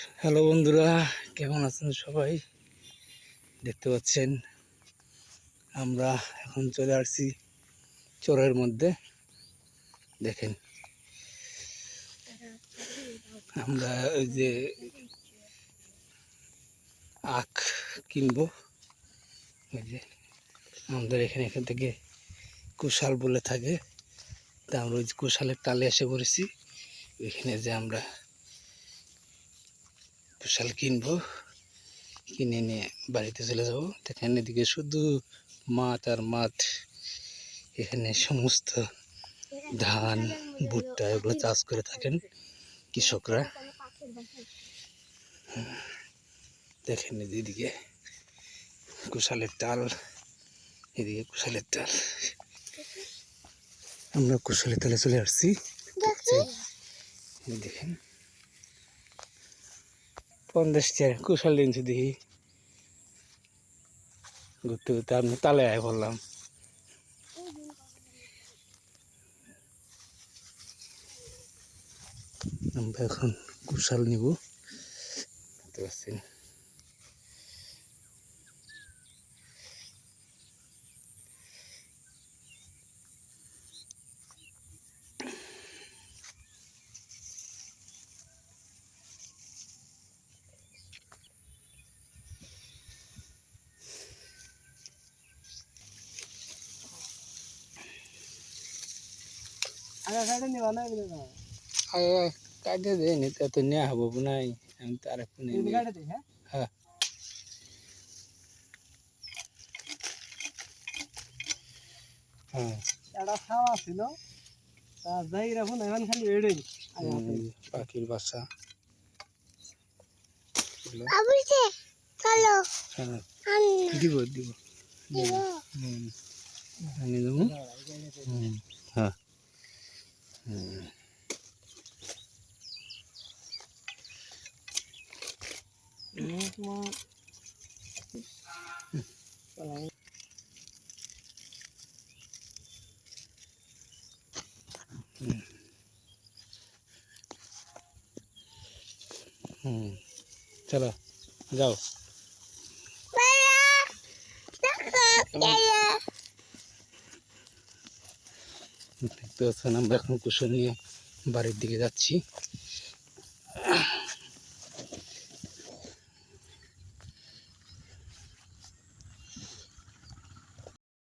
Hello বন্ধুরা, কেমন আছেন সবাই? দেখতে পাচ্ছেন, আমরা এখন চলে আসছি চরের মধ্যে। দেখেন, আমরা ওই যে আখ কিনবো। ওই যে আমাদের এখানে এখান থেকে কুশাল বলে থাকে। তা আমরা ওই কুশালের তালে এসে পড়েছি। ওইখানে যে আমরা কুশাল কিনবো। কিনে নিয়ে বাড়িতে চলে যাব। দেখেন এদিকে শুধু মাঠ আর মাঠ। এখানে সমস্ত ধান ভুট্টা এগুলো চাষ করে থাকেন কৃষকরা। দেখেন এদিকে কুশালের টাল এদিকে কুশালের টাল আমরা কুশালের তালে চলে আসছি। দেখেন। পঞ্চাশ টাকা কুশাল দিনছি দেখি। ঘুরতে ঘুরতে আমি তালে আয় বললাম আমরা এখন কুশাল নিব। দেখতে পাচ্ছেন কাটে দেয়নি তো এত নেওয়া হব নাই আমি তো আর একটু নিয়ে এদিকে নিই। কাটে দিই হ্যাঁ হ্যাঁ একটা খাওয়া ছিল তা যাই রাখুন এখন খালি এড়ে পাখির বাসা দিব দিব। দিব হুম আনি দেবো হুম হ্যাঁ হুম হুম, চলো, যাও। দেখতে পাচ্ছেন আমরা এখন কুশল নিয়ে বাড়ির দিকে যাচ্ছি।